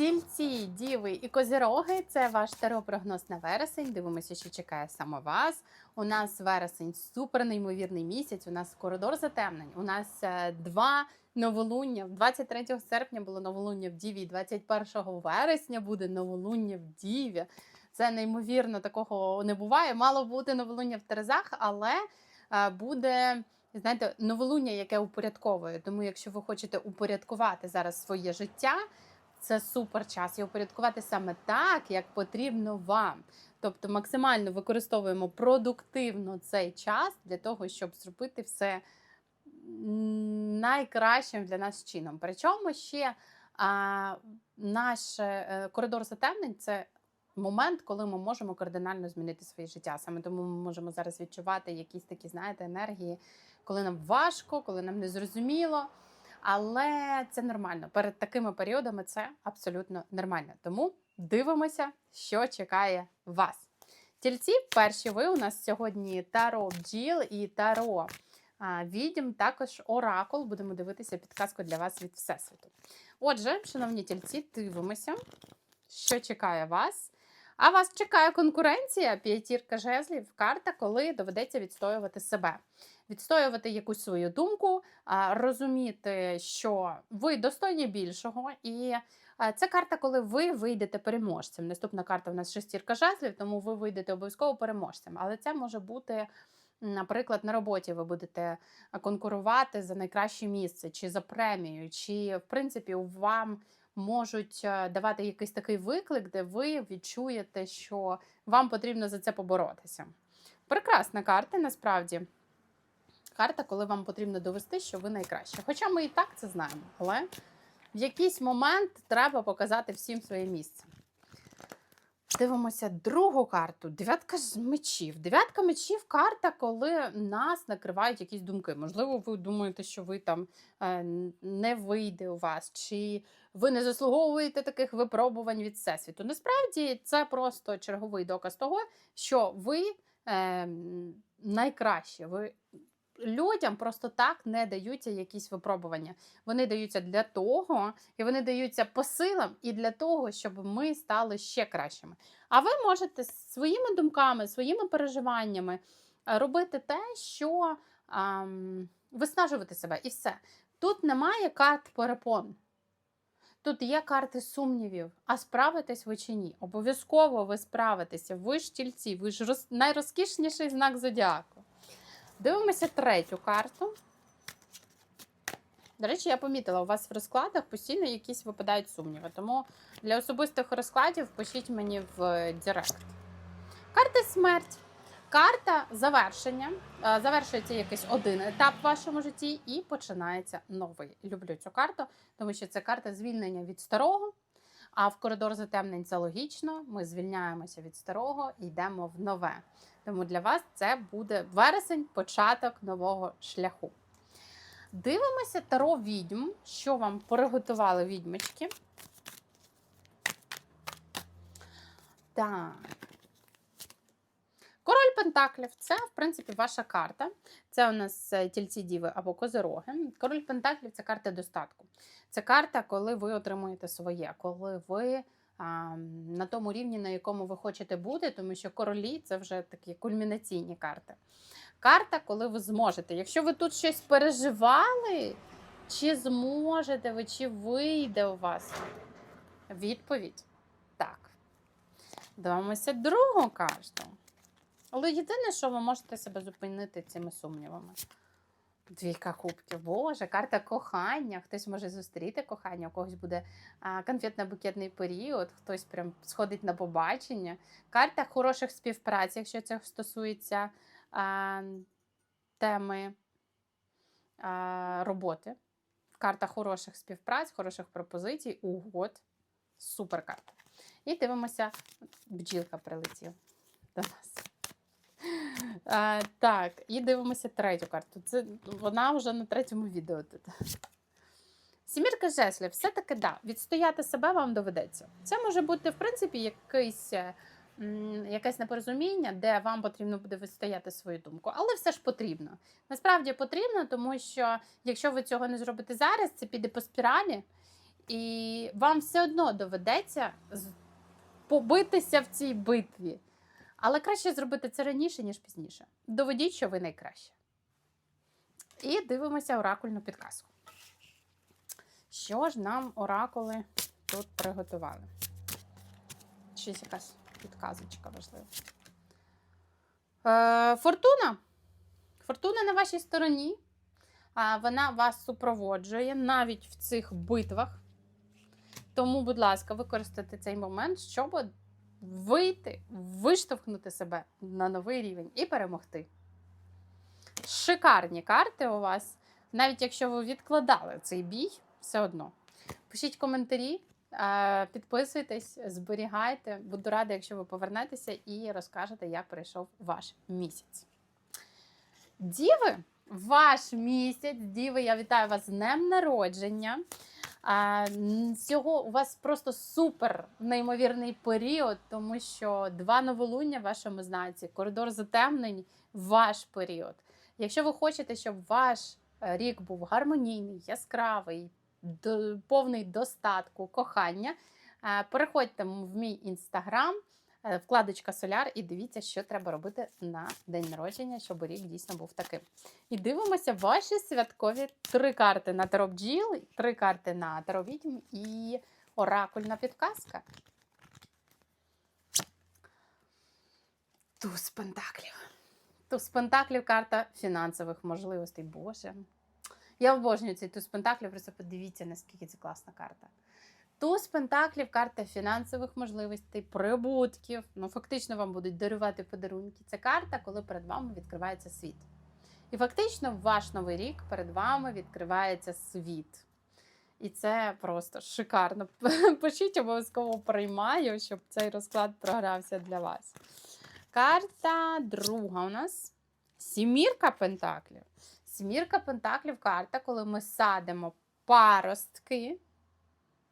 Тільці, діви і козіроги це ваш таро-прогноз на вересень. Дивимося, що чекає саме вас. У нас вересень супер неймовірний місяць. У нас коридор затемнень. У нас е, два новолуння. 23 серпня було новолуння в Діві, і 21 вересня буде новолуння в Діві. Це неймовірно, такого не буває. Мало бути новолуння в Терезах, але е, буде. Знаєте, новолуння, яке упорядковує. Тому, якщо ви хочете упорядкувати зараз своє життя, це супер час і упорядкувати саме так, як потрібно вам. Тобто максимально використовуємо продуктивно цей час для того, щоб зробити все найкращим для нас чином. Причому ще а, наш е, коридор затемнень це момент, коли ми можемо кардинально змінити своє життя. Саме тому ми можемо зараз відчувати якісь такі, знаєте, енергії, коли нам важко, коли нам незрозуміло. Але це нормально. Перед такими періодами це абсолютно нормально. Тому дивимося, що чекає вас. Тільці, перші ви у нас сьогодні Таро бджіл і Таро а, відьм, також оракул. Будемо дивитися підказку для вас від Всесвіту. Отже, шановні тільці, дивимося, що чекає вас. А вас чекає конкуренція, п'ятірка жезлів, карта, коли доведеться відстоювати себе відстоювати якусь свою думку, розуміти, що ви достойні більшого, і це карта, коли ви вийдете переможцем. Наступна карта в нас шестірка жезлів, тому ви вийдете обов'язково переможцем. Але це може бути. Наприклад, на роботі ви будете конкурувати за найкраще місце, чи за премію, чи в принципі вам можуть е, давати якийсь такий виклик, де ви відчуєте, що вам потрібно за це поборотися. Прекрасна карта, насправді карта, коли вам потрібно довести, що ви найкраще. Хоча ми і так це знаємо, але в якийсь момент треба показати всім своє місце. Дивимося другу карту. Дев'ятка з мечів. Дев'ятка мечів карта, коли нас накривають якісь думки. Можливо, ви думаєте, що ви там е, не вийде у вас, чи ви не заслуговуєте таких випробувань від всесвіту. Насправді це просто черговий доказ того, що ви е, найкраще. Ви людям просто так не даються якісь випробування. Вони даються для того, і вони даються по силам і для того, щоб ми стали ще кращими. А ви можете своїми думками, своїми переживаннями е, робити те, що ем, виснажувати себе, і все. Тут немає карт перепон. Тут є карти сумнівів, а справитесь ви чи ні. Обов'язково ви справитеся. Ви ж тільці, ви ж роз... найрозкішніший знак зодіаку. Дивимося третю карту. До речі, я помітила, у вас в розкладах постійно якісь випадають сумніви. Тому для особистих розкладів пишіть мені в Директ. Карта смерть. Карта завершення. Е, Завершується якийсь один етап в вашому житті і починається новий. Люблю цю карту, тому що це карта звільнення від старого. А в коридор затемнень це логічно. Ми звільняємося від старого і йдемо в нове. Тому для вас це буде вересень, початок нового шляху. Дивимося таро відьм, що вам приготували відьмочки. Так. Пентаклів це, в принципі, ваша карта. Це у нас е, тільці діви або козироги. Король Пентаклів це карта достатку. Це карта, коли ви отримуєте своє, коли ви а, на тому рівні, на якому ви хочете бути, тому що королі це вже такі кульмінаційні карти. Карта, коли ви зможете. Якщо ви тут щось переживали, чи зможете ви, чи вийде у вас? Відповідь так. Дивимося другу карту. Але єдине, що ви можете себе зупинити цими сумнівами. Двійка кубків. Боже, карта кохання. Хтось може зустріти кохання, у когось буде конфетно-букетний період, хтось прям сходить на побачення. Карта хороших співпраць, якщо це стосується а, теми а, роботи. Карта хороших співпраць, хороших пропозицій, угод. Супер карта. І дивимося, бджілка прилетіла до нас. А, так, і дивимося третю карту. Це вона вже на третьому відео тут. Сімірка жеслів, все-таки да, відстояти себе вам доведеться. Це може бути, в принципі, якийсь, якесь непорозуміння, де вам потрібно буде відстояти свою думку. Але все ж потрібно. Насправді потрібно, тому що якщо ви цього не зробите зараз, це піде по спіралі. і вам все одно доведеться побитися в цій битві. Але краще зробити це раніше, ніж пізніше. Доведіть, що ви найкраще. І дивимося оракульну підказку. Що ж нам оракули тут приготували? Щось якась підказочка важлива. Е, фортуна. Фортуна на вашій стороні. А вона вас супроводжує навіть в цих битвах. Тому, будь ласка, використайте цей момент, щоб вийти, виштовхнути себе на новий рівень і перемогти. Шикарні карти у вас, навіть якщо ви відкладали цей бій, все одно. Пишіть коментарі, е, підписуйтесь, зберігайте. Буду рада, якщо ви повернетеся і розкажете, як пройшов ваш місяць. Діви, ваш місяць, Діви, я вітаю вас з днем народження. А, Цього у вас просто супер неймовірний період, тому що два новолуння в вашому знаці, коридор затемнень ваш період. Якщо ви хочете, щоб ваш е, рік був гармонійний, яскравий, повний достатку, кохання, е, переходьте в мій інстаграм, вкладочка Соляр, і дивіться, що треба робити на день народження, щоб рік дійсно був таким. І дивимося ваші святкові три карти на Таро бджіл, три карти на Таро відьм і оракульна підказка. Туз пентаклів. Туз пентаклів карта фінансових можливостей. Боже. Я обожнюю цей туз пентаклів, просто подивіться, наскільки це класна карта. Туз пентаклів карта фінансових можливостей, прибутків. Ну, фактично вам будуть дарувати подарунки. Це карта, коли перед вами відкривається світ. І фактично ваш новий рік перед вами відкривається світ. І це просто шикарно. Пишіть, обов'язково приймаю, щоб цей розклад програвся для вас. Карта друга у нас сімірка пентаклів. Сімірка пентаклів карта, коли ми садимо паростки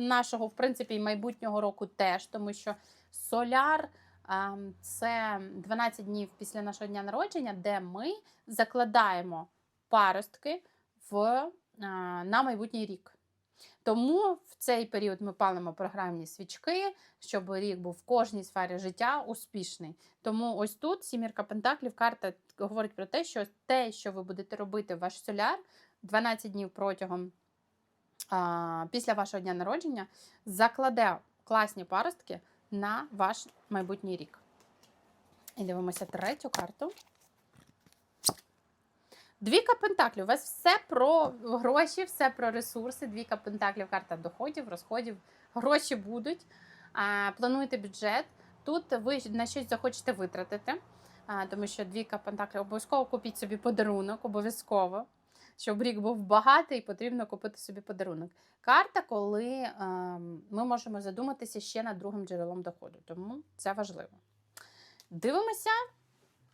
нашого, в принципі, і майбутнього року теж, тому що соляр це 12 днів після нашого дня народження, де ми закладаємо паростки в, на майбутній рік. Тому в цей період ми палимо програмні свічки, щоб рік був в кожній сфері життя успішний. Тому ось тут сімірка Пентаклів карта говорить про те, що те, що ви будете робити ваш соляр 12 днів протягом після вашого дня народження, закладе класні паростки на ваш майбутній рік. І дивимося третю карту. Двіка пентаклів. У вас все про гроші, все про ресурси. Двіка пентаклів, карта доходів, розходів. Гроші будуть. Плануєте бюджет. Тут ви на щось захочете витратити, тому що двіка пентаклів обов'язково купіть собі подарунок, обов'язково. Щоб рік був багатий, потрібно купити собі подарунок. Карта, коли ем, ми можемо задуматися ще над другим джерелом доходу. Тому це важливо. Дивимося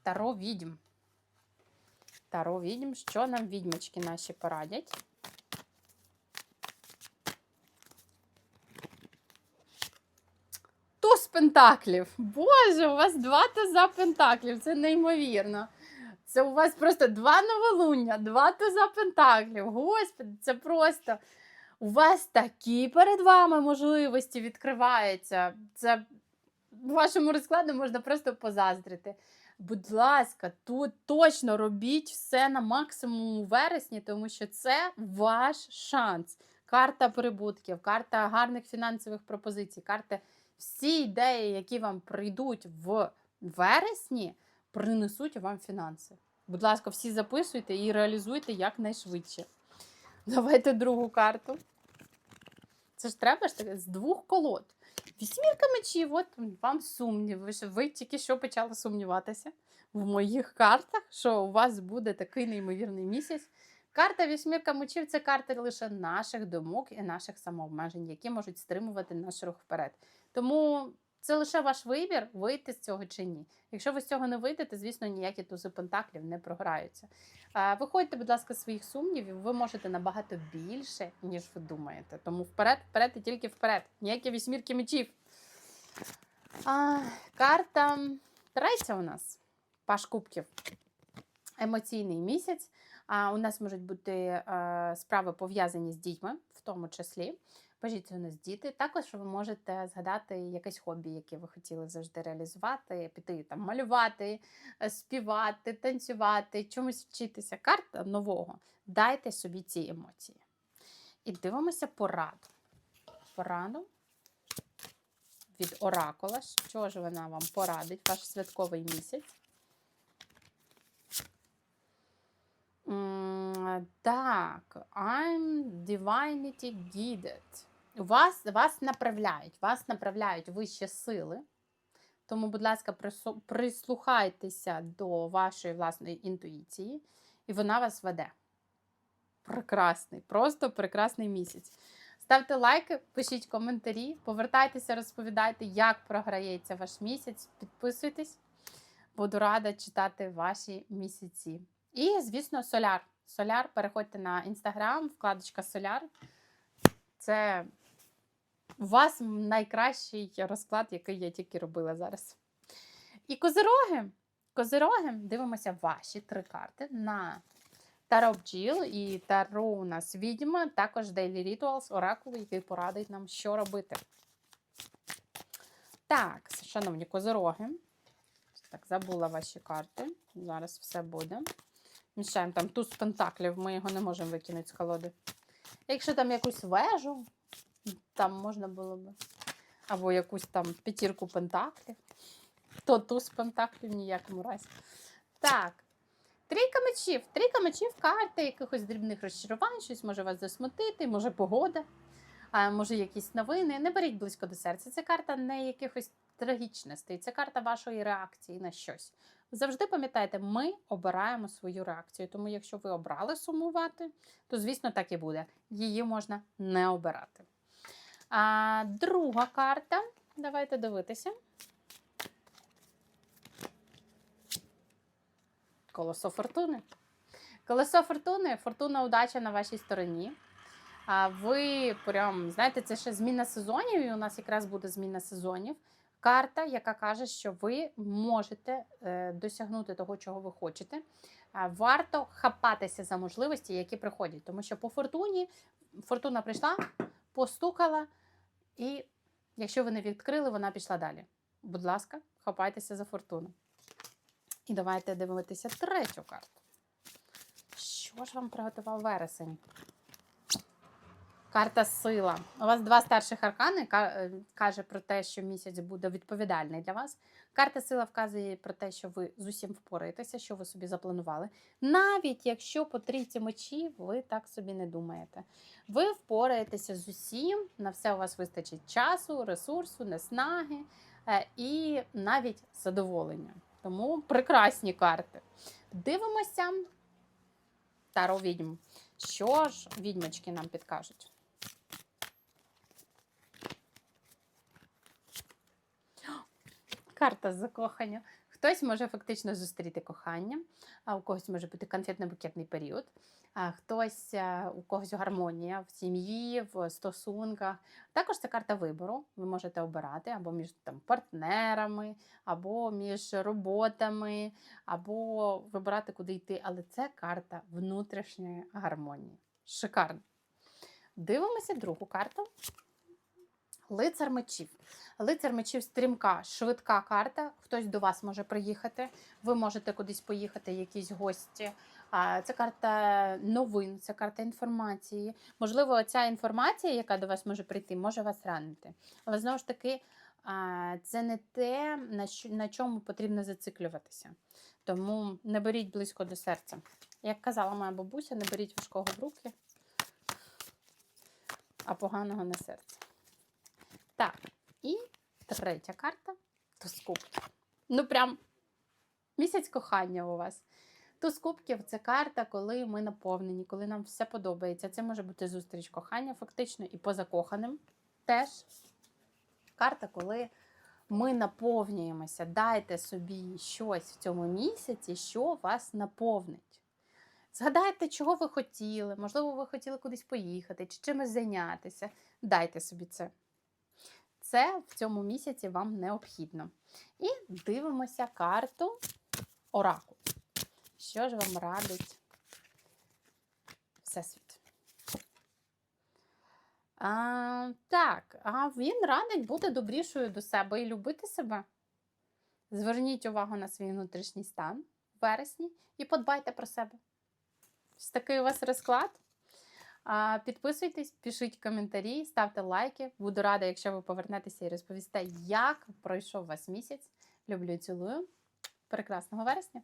Таро відьм. Таро відьм, що нам відьмочки наші порадять. Туз пентаклів. Боже, у вас два туза пентаклів. Це неймовірно. Це у вас просто два новолуння, два туза пентаклів. Господи, це просто. У вас такі перед вами можливості відкриваються. Це вашому розкладу можна просто позаздрити. Будь ласка, тут точно робіть все на максимум у вересні, тому що це ваш шанс. Карта прибутків, карта гарних фінансових пропозицій, карта всі ідеї, які вам прийдуть в вересні, принесуть вам фінанси. Будь ласка, всі записуйте і реалізуйте якнайшвидше. Давайте другу карту. Це ж треба ж таки з двох колод. Вісьмірка мечів, от вам сумнів. Ви, ви тільки що почали сумніватися в моїх картах, що у вас буде такий неймовірний місяць. Карта вісьмірка мечів це карта лише наших думок і наших самообмежень, які можуть стримувати наш рух вперед. Тому це лише ваш вибір, вийти з цього чи ні. Якщо ви з цього не вийдете, звісно, ніякі тузи пентаклів не програються. Виходьте, будь ласка, своїх сумнівів, ви можете набагато більше, ніж ви думаєте. Тому вперед, вперед і тільки вперед. Ніякі вісьмірки мечів. А, карта третя у нас. Паш кубків. Емоційний місяць. А, у нас можуть бути справи пов'язані з дітьми, в тому числі. Позиції у нас діти. Також ви можете згадати якесь хобі, яке ви хотіли завжди реалізувати, піти там малювати, е, співати, танцювати, чомусь вчитися. Карта нового. Дайте собі ці емоції. І дивимося пораду. Пораду від Оракула. Що ж вона вам порадить, ваш святковий місяць? Так, I'm divinity guided. Вас, вас направляють, вас направляють вищі сили. Тому, будь ласка, прислухайтеся до вашої власної інтуїції, і вона вас веде. Прекрасний, просто прекрасний місяць. Ставте лайки, пишіть коментарі, повертайтеся, розповідайте, як програється ваш місяць. Підписуйтесь, буду рада читати ваші місяці. І, звісно, соляр. Соляр, переходьте на інстаграм, вкладочка Соляр. Це у вас найкращий розклад, який я тільки робила зараз. І козироги. Козироги, дивимося ваші три карти на Таро бджіл і Таро у нас відьма, також Daily Rituals, оракул, який порадить нам, що робити. Так, шановні козироги. Так, забула ваші карти. Зараз все буде. Мішаємо там туз пентаклів, ми його не можемо викинути з колоди. Якщо там якусь вежу, там можна було б. Або якусь там п'ятірку пентаклів, то туз пентаклів в ніякому разі. Так. Трійка мечів. Трійка мечів карта якихось дрібних розчарувань, щось може вас засмутити, може погода, а може якісь новини. Не беріть близько до серця. Це карта не якихось трагічностей, це карта вашої реакції на щось. Завжди пам'ятайте, ми обираємо свою реакцію. Тому, якщо ви обрали сумувати, то звісно так і буде. Її можна не обирати. А друга карта. Давайте дивитися. Колесо фортуни. Колесо фортуни, фортуна удача на вашій стороні. А ви прям, знаєте, це ще зміна сезонів, і у нас якраз буде зміна сезонів. Карта, яка каже, що ви можете е, досягнути того, чого ви хочете. Варто хапатися за можливості, які приходять. Тому що по фортуні фортуна прийшла, постукала, і якщо ви не відкрили, вона пішла далі. Будь ласка, хапайтеся за фортуну. І давайте дивитися третю карту. Що ж вам приготував вересень? Карта сила. У вас два старших аркани е, каже про те, що місяць буде відповідальний для вас. Карта сила вказує про те, що ви з усім впораєтеся, що ви собі запланували. Навіть якщо по трійці мечів ви так собі не думаєте. Ви впораєтеся з усім, на все у вас вистачить часу, ресурсу, неснаги е, і навіть задоволення. Тому прекрасні карти. Дивимося Таро відьм. Що ж відьмочки нам підкажуть? Карта закохання. Хтось може фактично зустріти кохання, а у когось може бути конфетно-букетний період, а хтось е, у когось гармонія в сім'ї, в стосунках. Також це карта вибору. Ви можете обирати або між там, партнерами, або між роботами, або вибирати, куди йти. Але це карта внутрішньої гармонії. Шикарно. Дивимося другу карту. Лицар мечів. Лицар мечів стрімка, швидка карта. Хтось до вас може приїхати. Ви можете кудись поїхати, якісь гості. Це карта новин, це карта інформації. Можливо, ця інформація, яка до вас може прийти, може вас ранити. Але знову ж таки, це не те, на чому потрібно зациклюватися. Тому не беріть близько до серця. Як казала моя бабуся, не беріть важкого в руки, а поганого на серце. Так, і третя карта туз кубків. Ну, прям місяць кохання у вас. Туз кубків це карта, коли ми наповнені, коли нам все подобається. Це може бути зустріч кохання, фактично, і позакоханим теж. Карта, коли ми наповнюємося. Дайте собі щось в цьому місяці, що вас наповнить. Згадайте, чого ви хотіли. Можливо, ви хотіли кудись поїхати чи чимось зайнятися. Дайте собі це. Це в цьому місяці вам необхідно. І дивимося карту Оракул. Що ж вам радить Всесвіт? А, так, а він радить бути добрішою до себе і любити себе. Зверніть увагу на свій внутрішній стан в вересні і подбайте про себе. Ось такий у вас розклад. Підписуйтесь, пишіть коментарі, ставте лайки. Буду рада, якщо ви повернетеся і розповісте, як пройшов у вас місяць. Люблю і цілую. Прекрасного вересня!